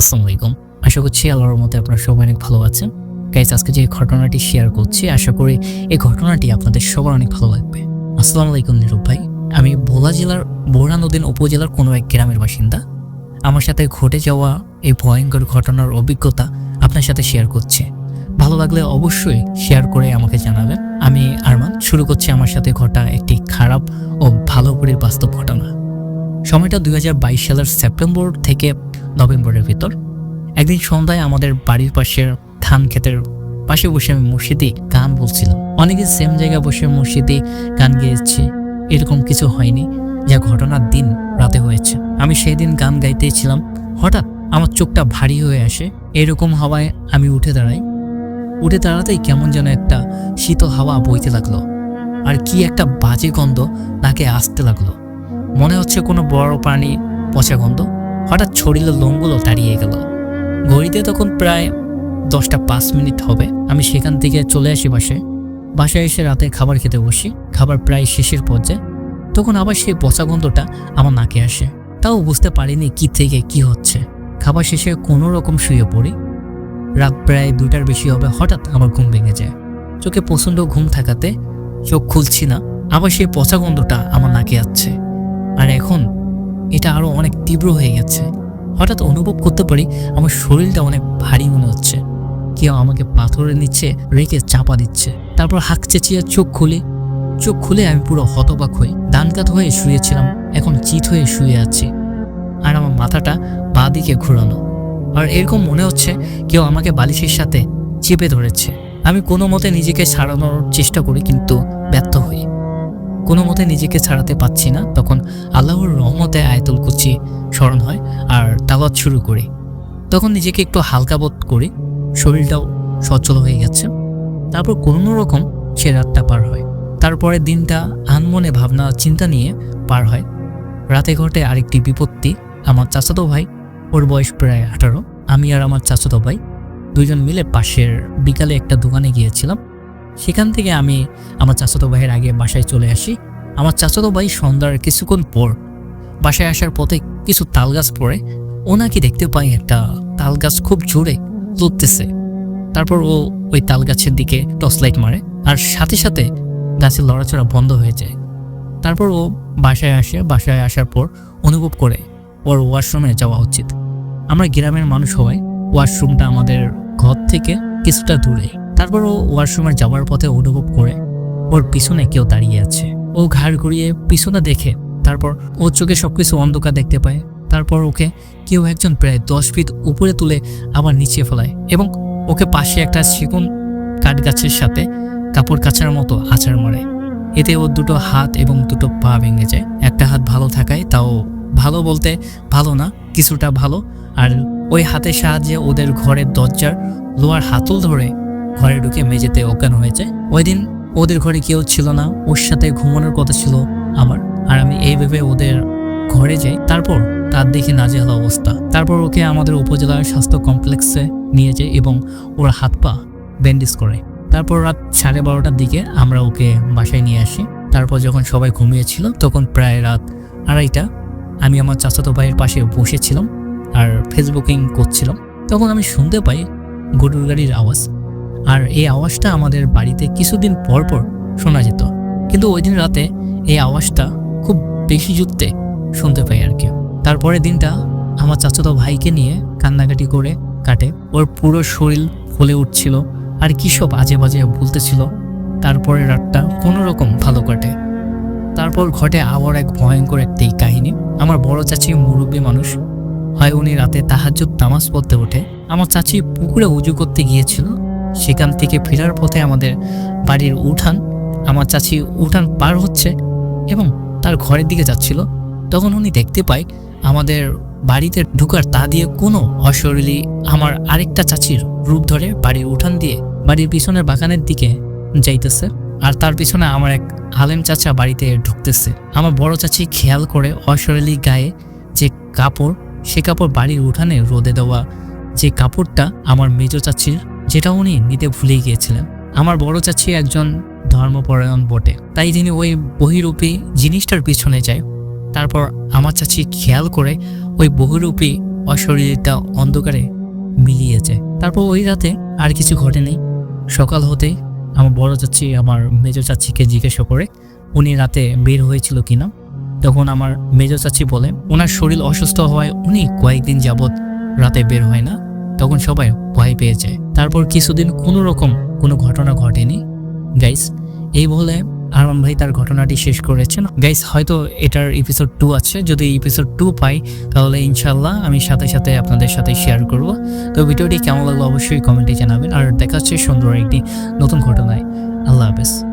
আসসালামু আলাইকুম। আশা করছি আল্লাহর মধ্যে আপনারা সবাই অনেক ভালো আছেন। গাইজ আজকে যে ঘটনাটি শেয়ার করছি, আশা করি এই ঘটনাটি আপনাদের সবার অনেক ভালো লাগবে। আসসালামু আলাইকুম নীরব ভাই। আমি ভোলা জেলার বোরানুদ্দিন উপজেলার কোনো এক গ্রামের বাসিন্দা। আমার সাথে ঘটে যাওয়া এই ভয়ঙ্কর ঘটনার অভিজ্ঞতা আপনার সাথে শেয়ার করছি। ভালো লাগলে অবশ্যই শেয়ার করে আমাকে জানাবেন। আমি আরমান, শুরু করছি আমার সাথে ঘটা একটি খারাপ ও ভালো করে বাস্তব ঘটনা। সময়টা দুই হাজার বাইশ সালের সেপ্টেম্বর থেকে নভেম্বরের ভিতর। একদিন সন্ধ্যায় আমাদের বাড়ির পাশের ধান ক্ষেতের পাশে বসে আমি মসজিদে গান বলছিলাম। অনেকে সেম জায়গায় বসে মসজিদে গান গেয়েছে। এরকম কিছু হয়নি, যা ঘটনার দিন রাতে হয়েছে। আমি সেই দিন গান গাইতেছিলাম, হঠাৎ আমার চোখটা ভারী হয়ে আসে। এরকম হাওয়ায় আমি উঠে দাঁড়াই। উঠে দাঁড়াতেই কেমন যেন একটা শীতল হাওয়া বইতে লাগল। আর কি একটা বাজে গন্ধ নাকে আসতে লাগল। মনে হচ্ছে কোনো বড় প্রাণী পচা গন্ধ। হঠাৎ ছড়িলে লোমগুলো দাঁড়িয়ে গেল। ঘড়িতে তখন প্রায় দশটা পাঁচ মিনিট হবে। আমি সেখান থেকে চলে আসি বাসায়। বাসায় এসে রাতে খাবার খেতে বসি। খাবার প্রায় শেষের পর্যায়ে। তখন আবার সেই পচা গন্ধটা আমার নাকে আসে। তাও বুঝতে পারিনি কি থেকে কি হচ্ছে। খাবার শেষে কোনো রকম শুয়ে পড়ি। রাত প্রায় দুটার বেশি হবে, হঠাৎ আমার ঘুম ভেঙে যায়। চোখে প্রচণ্ড ঘুম থাকাতে চোখ খুলছি না। আবার সেই পচা গন্ধটা আমার নাকে আসছে। আর এখন এটা আরও অনেক তীব্র হয়ে গেছে। হঠাৎ অনুভব করতে পারি আমার শরীরটা অনেক ভারী মনে হচ্ছে। কেউ আমাকে পাথরের নিচে রেখে চাপা দিচ্ছে। তারপর হাঁক চেঁচিয়ে চোখ খুলে। চোখ খুলে আমি পুরো হতবাক হই। ডানকাত হয়ে শুয়েছিলাম। এখন চিত হয়ে শুয়ে আছি। আর আমার মাথাটা বাঁ দিকে ঘুরানো। আর এরকম মনে হচ্ছে কেউ আমাকে বালিশের সাথে চেপে ধরেছে। আমি কোনো মতে নিজেকে সারানোর চেষ্টা করি, কিন্তু ব্যর্থ হই। কোনো মতে নিজেকে ছাড়াতে পাচ্ছি না। তখন আল্লাহর রহমতে আয়তুল কুচি স্মরণ হয় আর তাওয়াত শুরু করি। তখন নিজেকে একটু হালকা বোধ করি। শরীরটাও সচল হয়ে গেছে। তারপর কোনো রকম সে রাতটা পার হয়। তারপরে দিনটা আনমনে ভাবনা, চিন্তা নিয়ে পার হয়। রাতে ঘটে আরেকটি বিপত্তি। আমার চাচাতো ভাই, ওর বয়স প্রায় আঠারো। আমি আর আমার চাচাতো ভাই দুইজন মিলে পাশের বিকালে একটা দোকানে গিয়েছিলাম। সেখান থেকে আমি আমার চাচাতো ভাইয়ের আগে বাসায় চলে আসি। আমার চাচাতো ভাই সন্ধ্যার কিছুক্ষণ পর বাসায় আসার পথে কিছু তাল গাছ পড়ে। ওনাকে দেখতে পাই একটা তাল গাছ খুব জোরে লুটতেছে তারপর ও ওই তাল গাছের দিকে টর্চ লাইট মারে আর সাথে সাথে গাছের লড়াচড়া বন্ধ হয়ে যায়। তারপর ও বাসায় আসে, বাসায় আসার পর অনুভব করে ওর ওয়াশরুমে যাওয়া উচিত। আমরা গ্রামের মানুষ হওয়ায় ওয়াশরুমটা আমাদের ঘর থেকে কিছুটা দূরে। তারপর ও ওয়াশরুমে যাওয়ার পথে অনুভব করে ওর পিছনে কেউ দাঁড়িয়ে আছে। ও ঘাড় ঘুরিয়ে পিছনে দেখে, তারপর ও চোখে সবকিছু অন্ধকার দেখতে পায়। তারপর ওকে কেউ একজন প্রায় দশ ফিট উপরে তুলে আবার নিচে ফেলায় এবং ওকে পাশে একটা চিকন কাঠ গাছের সাথে কাপড় কাচার মতো আচার মারে। এতে ওর দুটো হাত এবং দুটো পা ভেঙে যায়। একটা হাত ভালো থাকায় তাও ভালো বলতে ভালো না, কিছুটা ভালো। আর ওই হাতের সাহায্যে ওদের ঘরের দরজার লোহার হাতল ধরে ঘরে ঢুকে মেঝেতে অজ্ঞান হয়ে যায়। ওই দিন ওদের ঘরে কেউ ছিল না, ওর সাথে ঘুমানোর কথা ছিল আমার। আর আমি এই ভেবে ওদের ঘরে যাই। তারপর তার দেখে নাজেহাল অবস্থা। তারপর ওকে আমাদের উপজেলার স্বাস্থ্য কমপ্লেক্সে নিয়ে যায় এবং ওর হাত পা ব্যান্ডেজ করে। তারপর রাত সাড়ে বারোটার দিকে আমরা ওকে বাসায় নিয়ে আসি। তারপর যখন সবাই ঘুমিয়েছিল, তখন প্রায় রাত আড়াইটা আমি আমার চাচাতো ভাইয়ের পাশে বসেছিলাম আর ফেসবুকিং করছিলাম। তখন আমি শুনতে পাই গরুর গাড়ির আওয়াজ। আর এই আওয়াজটা আমাদের বাড়িতে কিছুদিন পর পর শোনা যেত। কিন্তু ওই দিন রাতে এই আওয়াজটা খুব বেশি যুক্তে শুনতে পাই আর কি। তারপরে দিনটা আমার চাচাতো ভাইকে নিয়ে কান্নাকাটি করে কাটে। ওর পুরো শরীর ফুলে উঠছিল আর কী সব আজে বাজে বলতেছিল। তারপরে রাতটা কোনো রকম ভালো কাটে। তারপর ঘটে আবার এক ভয়ঙ্কর একটি কাহিনী। আমার বড় চাচি মুরব্বী মানুষ। হয় উনি রাতে তাহাজ্জুদ তামাজ পড়তে ওঠে। আমার চাচি পুকুরে উজু করতে গিয়েছিল। সেখান থেকে ফেরার পথে আমাদের বাড়ির উঠান, আমার চাচি উঠান পার হচ্ছে এবং তার ঘরের দিকে যাচ্ছিল। তখন উনি দেখতে পায় আমাদের বাড়িতে ঢুকার তা দিয়ে কোনো অশরীরী আমার আরেকটা চাচির রূপ ধরে বাড়ির উঠান দিয়ে বাড়ির পিছনের বাগানের দিকে যাইতেছে আর তার পিছনে আমার এক আলেম চাচা বাড়িতে ঢুকতেছে। আমার বড় চাচি খেয়াল করে অশরীরী গায়ে যে কাপড়, সে কাপড় বাড়ির উঠানে রোদে দেওয়া যে কাপড়টা আমার মেজ চাচির যেটা উনি নিতে ভুলে গিয়েছিলেন। আমার বড় চাচি একজন ধর্মপরায়ণ বটে। তাই তিনি ওই বহিরূপী জিনিসটার পিছনে যায়, তারপর আমার চাচি খেয়াল করে ওই বহুরূপী অশরীরটা অন্ধকারে মিলিয়ে যায়। তারপর ওই রাতে আর কিছু ঘটেনি। সকাল হতেই আমার বড় চাচি আমার মেজো চাচিকে জিজ্ঞাসা করে, উনি রাতে বের হয়েছিল কিনা? তখন আমার মেজো চাচি বলে ওনার শরীর অসুস্থ হওয়ায় উনি কয়েকদিন যাবৎ রাতে বের হয় না। তখন সবাই ভয় পেয়ে যায়। তারপর কিছুদিন কোনো রকম কোনো ঘটনা ঘটেনি। গাইস এই বলে আরমান ভাই তার ঘটনাটি শেষ করেছেন। গাইস হয়তো এটার এপিসোড টু আছে। যদি এপিসোড টু পাই, তাহলে ইনশাল্লাহ আমি সাথে সাথে আপনাদের সাথে শেয়ার করব। তো ভিডিওটি কেমন লাগল অবশ্যই কমেন্টে জানাবেন। আর দেখা হচ্ছে সুন্দর একটি নতুন ঘটনায়। আল্লাহ হাফেজ।